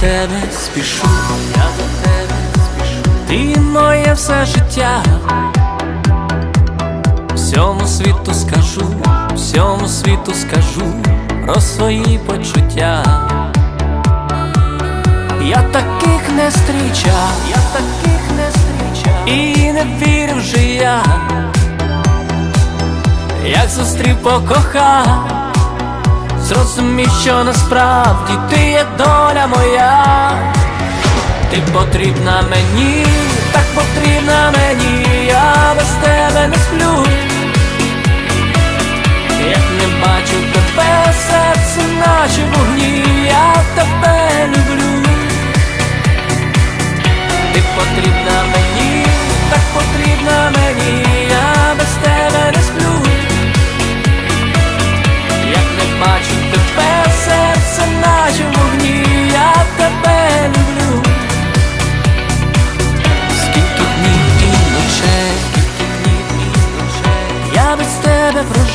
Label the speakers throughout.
Speaker 1: тебе спішу, я до тебе спішу. Ти моє все життя. Всьому світу скажу, всьому світу скажу про свої почуття. Я таких не зустрічав, я таких не зустрічав І не вірив вже я, як зустрів покохав, зрозумів, що насправді ти є доля моя, ти потрібна мені, так потрібна мені, я без тебе не сплю.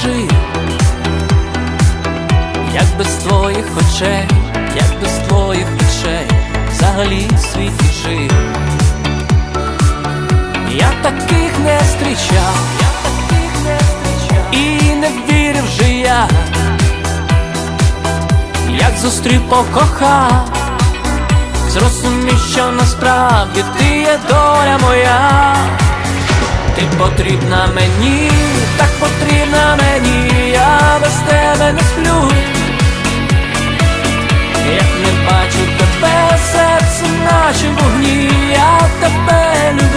Speaker 1: Тебе. Як без твоїх очей, як без твоїх очей, взагалі в світі жив. Я таких не зустрічав, я таких не зустрічав і не вірив же я, як зустрів покохав, зрозумів, що насправді ти є доля моя. Ти потрібна мені, так потрібна мені, я без тебе не сплю, як не бачу тебе, серце наче вогні, я тебе люблю.